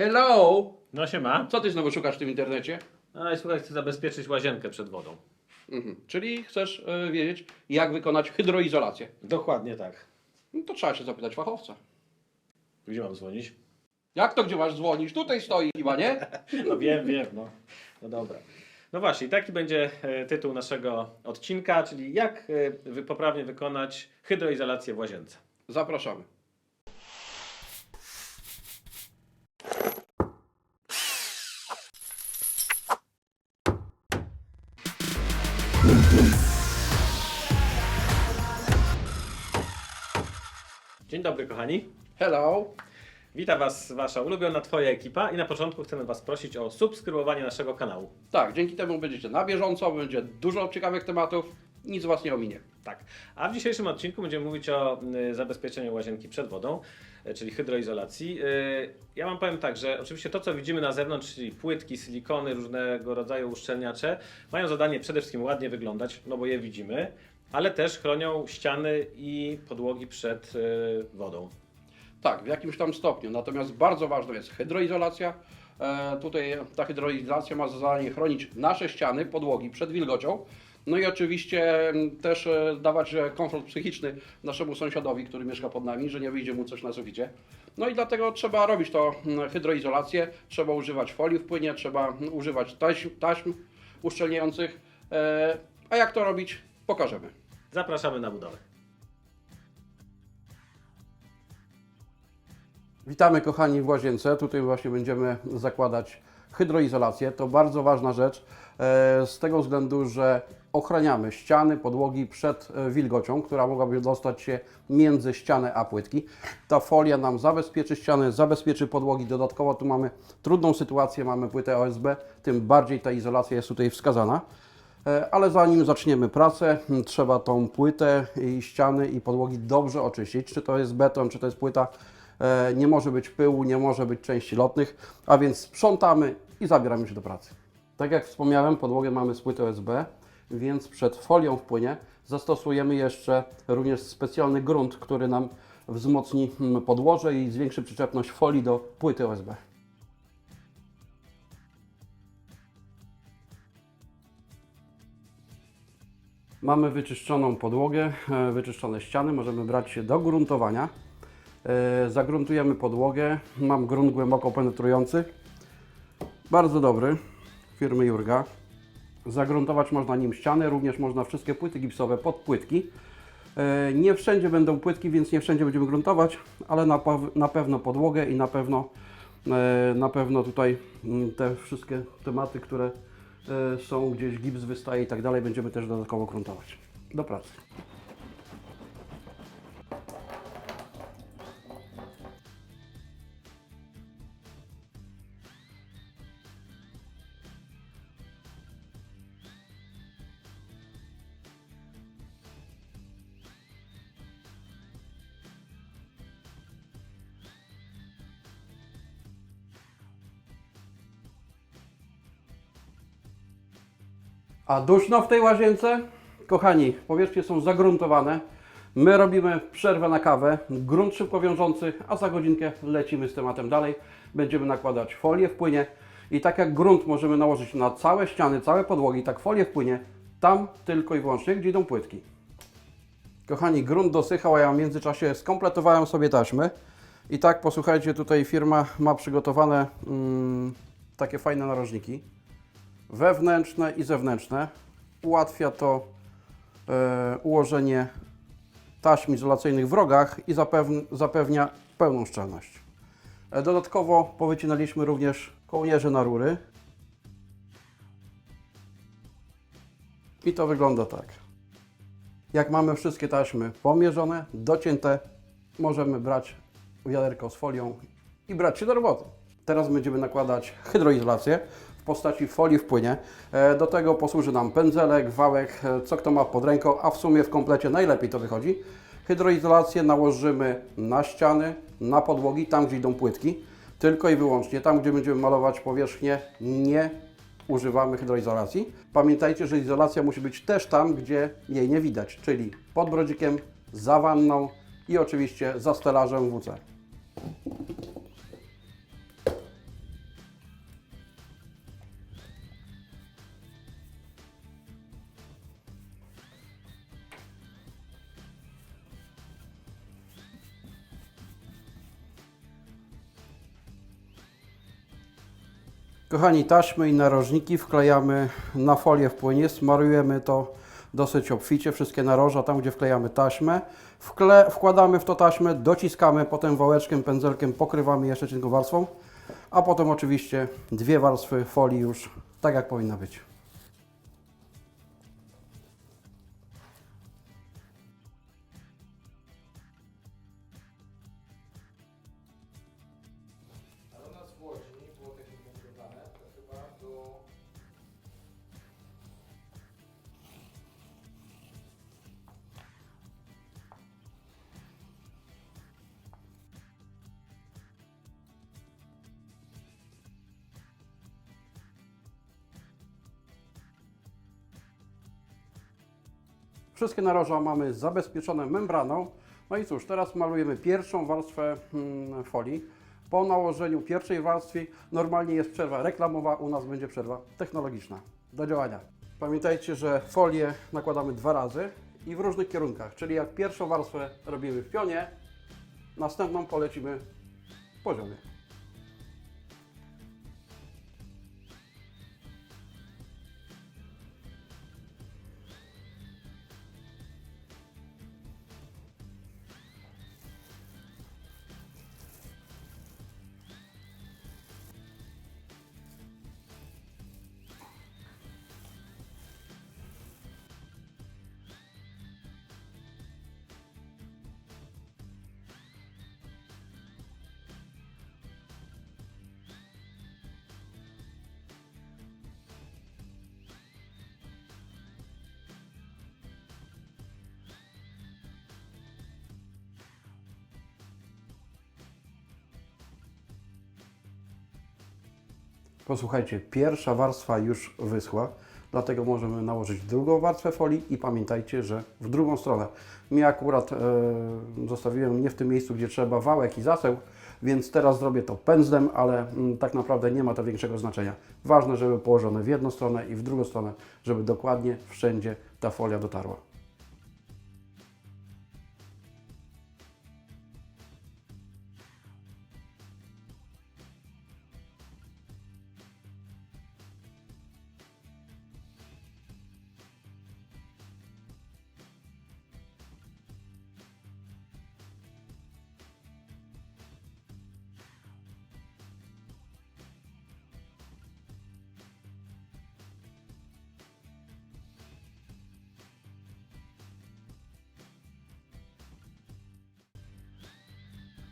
Hello! No się ma. Co ty znowu szukasz w tym internecie? No i słuchaj, chcę zabezpieczyć łazienkę przed wodą. Mhm. Czyli chcesz e, wiedzieć, jak wykonać hydroizolację. Dokładnie tak. No to trzeba się zapytać fachowca. Gdzie mam dzwonić? Jak to, gdzie masz dzwonić? Tutaj stoi chyba, nie? No wiem, wiem, no. No dobra. No właśnie, taki będzie e, tytuł naszego odcinka, czyli jak e, wy- poprawnie wykonać hydroizolację w łazience. Zapraszamy. Dzień dobry kochani. Hello! Witam Was Wasza ulubiona Twoja ekipa i na początku chcemy Was prosić o subskrybowanie naszego kanału. Tak, dzięki temu będziecie na bieżąco, będzie dużo ciekawych tematów, nic Was nie ominie. Tak. A w dzisiejszym odcinku będziemy mówić o y, zabezpieczeniu łazienki przed wodą, y, czyli hydroizolacji. Y, ja Wam powiem tak, że oczywiście to, co widzimy na zewnątrz, czyli płytki, silikony, różnego rodzaju uszczelniacze, mają zadanie przede wszystkim ładnie wyglądać, no bo je widzimy, ale też chronią ściany i podłogi przed y, wodą. Tak, w jakimś tam stopniu. Natomiast bardzo ważna jest hydroizolacja. E, tutaj ta hydroizolacja ma za zadanie chronić nasze ściany, podłogi przed wilgocią. No i oczywiście też e, dawać e, komfort psychiczny naszemu sąsiadowi, który mieszka pod nami, że nie wyjdzie mu coś na suficie. No i dlatego trzeba robić to hydroizolację, trzeba używać folii w płynie, trzeba używać taśm, taśm uszczelniających. E, a jak to robić, pokażemy. Zapraszamy na budowę. Witamy kochani w łazience. Tutaj właśnie będziemy zakładać hydroizolację. To bardzo ważna rzecz e, z tego względu, że ochraniamy ściany, podłogi przed e, wilgocią, która mogłaby dostać się między ścianę a płytki. Ta folia nam zabezpieczy ściany, zabezpieczy podłogi. Dodatkowo tu mamy trudną sytuację, mamy płytę OSB, tym bardziej ta izolacja jest tutaj wskazana. E, Ale zanim zaczniemy pracę, m, trzeba tą płytę i ściany i podłogi dobrze oczyścić. Czy to jest beton, czy to jest płyta, e, nie może być pyłu, nie może być części lotnych, a więc sprzątamy i zabieramy się do pracy. Tak jak wspomniałem, podłogę mamy z płyty OSB, więc przed folią w płynie zastosujemy jeszcze również specjalny grunt, który nam wzmocni mm, podłoże i zwiększy przyczepność folii do płyty OSB. Mamy wyczyszczoną podłogę, e, wyczyszczone ściany, możemy brać się do gruntowania. E, zagruntujemy podłogę, mam grunt głęboko penetrujący, bardzo dobry, firmy Jurga. Zagruntować można nim ściany, również można wszystkie płyty gipsowe pod płytki. E, nie wszędzie będą płytki, więc nie wszędzie będziemy gruntować, ale na, na pewno podłogę i na pewno, na pewno tutaj mm, te wszystkie tematy, które są gdzieś gips wystaje i tak dalej, będziemy też dodatkowo gruntować. Do pracy. A duszno w tej łazience? Kochani, powierzchnie są zagruntowane. My robimy przerwę na kawę, grunt szybko wiążący, a za godzinkę lecimy z tematem dalej. Będziemy nakładać folię w płynie i tak jak grunt możemy nałożyć na całe ściany, całe podłogi, tak folię w płynie, tam tylko i wyłącznie, gdzie idą płytki. Kochani, grunt dosychał, a ja w międzyczasie skompletowałem sobie taśmy. I tak, posłuchajcie, tutaj firma ma przygotowane mm, takie fajne narożniki wewnętrzne i zewnętrzne. Ułatwia to e, ułożenie taśm izolacyjnych w rogach i zapewn- zapewnia pełną szczelność. E, dodatkowo powycinaliśmy również kołnierze na rury. I to wygląda tak. Jak mamy wszystkie taśmy pomierzone, docięte, możemy brać wiaderko z folią i brać się do roboty. Teraz będziemy nakładać hydroizolację w postaci folii w płynie. E, Do tego posłuży nam pędzelek, wałek, e, co kto ma pod ręką, a w sumie w komplecie najlepiej to wychodzi. Hydroizolację nałożymy na ściany, na podłogi, tam gdzie idą płytki, tylko i wyłącznie tam, gdzie będziemy malować powierzchnię, nie używamy hydroizolacji. Pamiętajcie, że izolacja musi być też tam, gdzie jej nie widać, czyli pod brodzikiem, za wanną i oczywiście za stelażem WC. Kochani, taśmy i narożniki wklejamy na folię w płynie, smarujemy to dosyć obficie, wszystkie naroża, tam gdzie wklejamy taśmę. Wkle, wkładamy w to taśmę, dociskamy, potem wałeczkiem, pędzelkiem pokrywamy jeszcze cienką warstwą, a potem oczywiście dwie warstwy folii już tak jak powinna być. Wszystkie naroża mamy zabezpieczone membraną. No i cóż, teraz malujemy pierwszą warstwę mm, folii. Po nałożeniu pierwszej warstwy normalnie jest przerwa reklamowa, u nas będzie przerwa technologiczna. Do działania. Pamiętajcie, że folię nakładamy dwa razy i w różnych kierunkach, czyli jak pierwszą warstwę robimy w pionie, następną polecimy w poziomie. Posłuchajcie, pierwsza warstwa już wyschła, dlatego możemy nałożyć drugą warstwę folii i pamiętajcie, że w drugą stronę. Mi akurat e, zostawiłem nie w tym miejscu, gdzie trzeba wałek i zaseł, więc teraz zrobię to pędzlem, ale mm, tak naprawdę nie ma to większego znaczenia. Ważne, żeby położone w jedną stronę i w drugą stronę, żeby dokładnie wszędzie ta folia dotarła.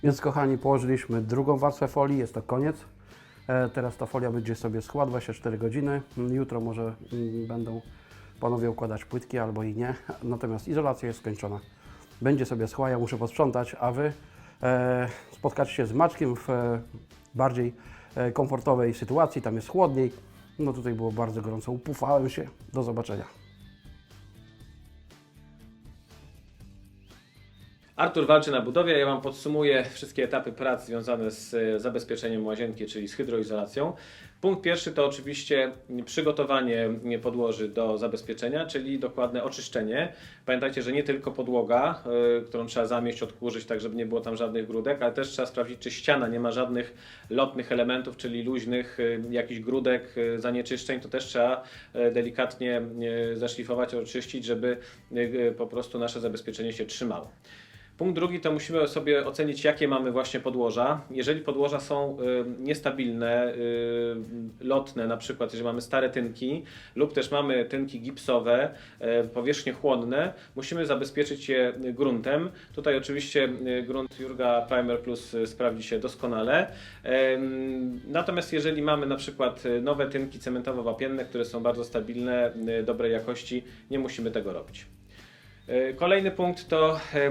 Więc kochani, położyliśmy drugą warstwę folii, jest to koniec. E, Teraz ta folia będzie sobie schła 24 godziny. Mm, Jutro może mm, będą panowie układać płytki albo i nie. Natomiast izolacja jest skończona. Będzie sobie schła, ja muszę posprzątać, a Wy e, spotkacie się z Maczkiem w e, bardziej komfortowej sytuacji. Tam jest chłodniej. No tutaj było bardzo gorąco, upufałem się. Do zobaczenia. Artur walczy na budowie. Ja Wam podsumuję wszystkie etapy prac związane z e, zabezpieczeniem łazienki, czyli z hydroizolacją. Punkt pierwszy to oczywiście przygotowanie podłoży do zabezpieczenia, czyli dokładne oczyszczenie. Pamiętajcie, że nie tylko podłoga, y, którą trzeba zamieść, odkurzyć, tak żeby nie było tam żadnych grudek, ale też trzeba sprawdzić, czy ściana nie ma żadnych lotnych elementów, czyli luźnych, y, jakichś grudek, zanieczyszczeń. To też trzeba delikatnie zaszlifować, oczyścić, żeby po prostu nasze zabezpieczenie się trzymało. Punkt drugi to musimy sobie ocenić, jakie mamy właśnie podłoża. Jeżeli podłoża są y, niestabilne, y, lotne, na przykład jeżeli mamy stare tynki lub też mamy tynki gipsowe, y, powierzchnie chłonne, musimy zabezpieczyć je gruntem. Tutaj oczywiście grunt Jurga Primer Plus sprawdzi się doskonale. Natomiast jeżeli mamy na przykład nowe tynki cementowo-wapienne, które są bardzo stabilne, dobrej jakości, nie musimy tego robić. E, Kolejny punkt to e,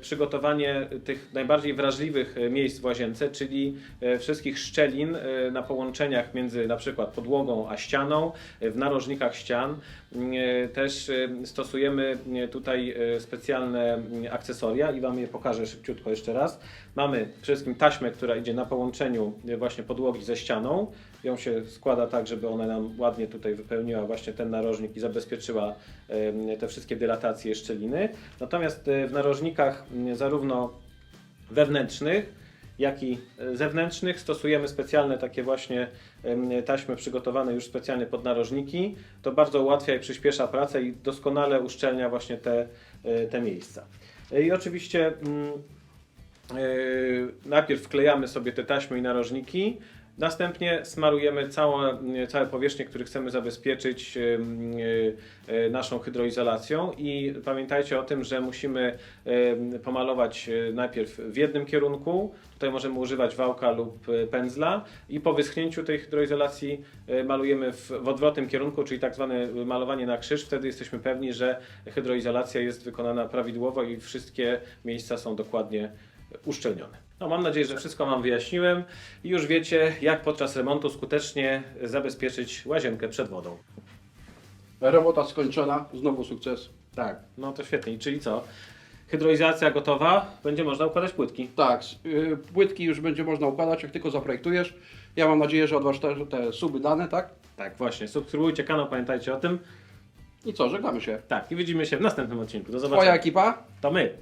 przygotowanie tych najbardziej wrażliwych e, miejsc w łazience, czyli wszystkich szczelin na połączeniach między na przykład podłogą a ścianą, w narożnikach ścian. E, Też stosujemy tutaj specjalne m, akcesoria i Wam je pokażę szybciutko jeszcze raz. Mamy przede wszystkim taśmę, która idzie na połączeniu właśnie podłogi ze ścianą. Ją się składa tak, żeby ona nam ładnie tutaj wypełniła właśnie ten narożnik i zabezpieczyła te wszystkie dylatacje szczeliny. Natomiast e, w narożnikach zarówno wewnętrznych, jak i e, zewnętrznych. Stosujemy specjalne takie właśnie taśmy przygotowane już specjalnie pod narożniki. To bardzo ułatwia i przyspiesza pracę i doskonale uszczelnia właśnie te, e, te miejsca. I oczywiście mm, najpierw wklejamy sobie te taśmy i narożniki, następnie smarujemy całe, całe powierzchnie, które chcemy zabezpieczyć yy, yy, naszą hydroizolacją i pamiętajcie o tym, że musimy pomalować yy, najpierw w jednym kierunku, tutaj możemy używać wałka lub pędzla i po wyschnięciu tej hydroizolacji malujemy w, w odwrotnym kierunku, czyli tak zwane malowanie na krzyż, wtedy jesteśmy pewni, że hydroizolacja jest wykonana prawidłowo i wszystkie miejsca są dokładnie uszczelnione. No, mam nadzieję, że wszystko Wam wyjaśniłem i już wiecie, jak podczas remontu skutecznie zabezpieczyć łazienkę przed wodą. Robota skończona, znowu sukces. Tak, no to świetnie. Czyli co? Hydroizacja gotowa, będzie można układać płytki. Tak, y, płytki już będzie można układać, jak tylko zaprojektujesz. Ja mam nadzieję, że odważ te, te suby dane, tak? Tak, właśnie. Subskrybujcie kanał, pamiętajcie o tym. I co, żegnamy się. Tak, i widzimy się w następnym odcinku. Do Twoja zobaczenia. ekipa? To my.